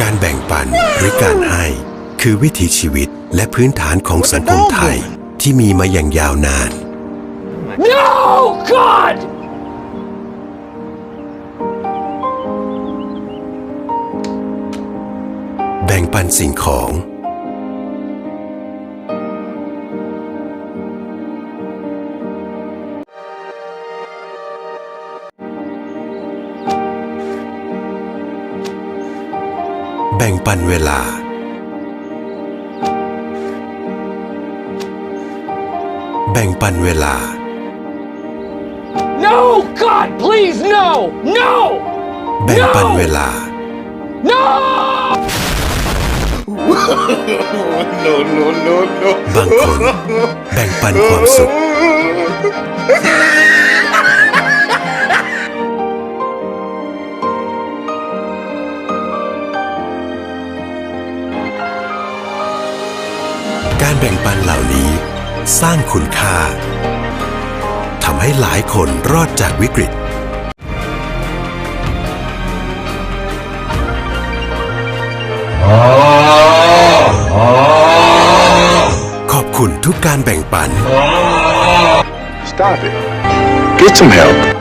การแบ่งปันหรือการให้ คือวิถีชีวิตและพื้นฐานของสังคมไทยที่มีมาอย่างยาวนาน No God แบ่งปันสิ่งของ บ่งปันเวลา แบ่งปันเวลา No, God, please, no! No! แบ่งปันเวลา No! No, no, no, no. บางคนแบ่งปันความสุข การแบ่งปันเหล่านี้ สร้างคุณค่าทำให้หลายคนรอดจากวิกฤต ขอบคุณทุกการแบ่งปัน Stop it. Get some help.